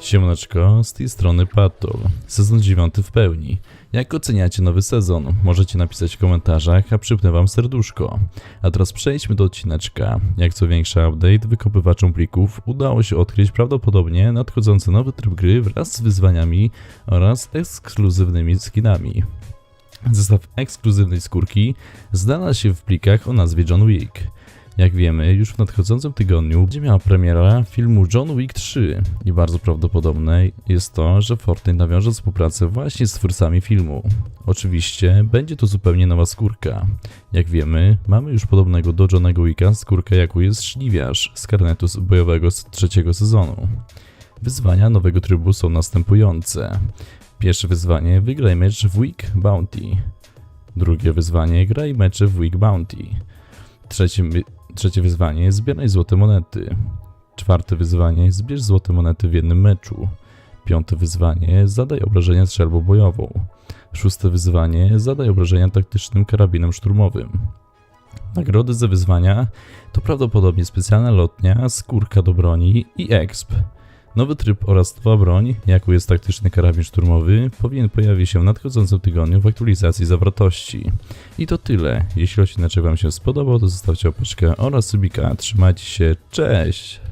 Siemaneczko, z tej strony Patol. Sezon 9 w pełni. Jak oceniacie nowy sezon? Możecie napisać w komentarzach, a przypnę wam serduszko. A teraz przejdźmy do odcineczka. Jak co większy update, wykopywaczom plików udało się odkryć prawdopodobnie nadchodzący nowy tryb gry wraz z wyzwaniami oraz ekskluzywnymi skinami. Zestaw ekskluzywnej skórki znalazł się w plikach o nazwie John Wick. Jak wiemy, już w nadchodzącym tygodniu będzie miała premiera filmu John Wick 3 i bardzo prawdopodobne jest to, że Fortnite nawiąże współpracę właśnie z twórcami filmu. Oczywiście będzie to zupełnie nowa skórka. Jak wiemy, mamy już podobnego do Johnego Wicka skórkę jaką jest Szliwiarz z karnetu bojowego z trzeciego sezonu. Wyzwania nowego trybu są następujące. Pierwsze wyzwanie wygraj mecz w Week Bounty. Drugie wyzwanie graj mecze w Week Bounty. Trzecie, trzecie wyzwanie zbieraj złote monety. Czwarte wyzwanie zbierz złote monety w jednym meczu. Piąte wyzwanie zadaj obrażenia strzelbą bojową. Szóste wyzwanie zadaj obrażenia taktycznym karabinem szturmowym. Nagrody za wyzwania to prawdopodobnie specjalna lotnia, skórka do broni i exp. Nowy tryb oraz nowa broń, jaką jest taktyczny karabin szturmowy, powinien pojawić się w nadchodzącym tygodniu w aktualizacji zawartości. I to tyle. Jeśli odcinek Wam się spodobał, to zostawcie opeczkę oraz subika. Trzymajcie się, cześć!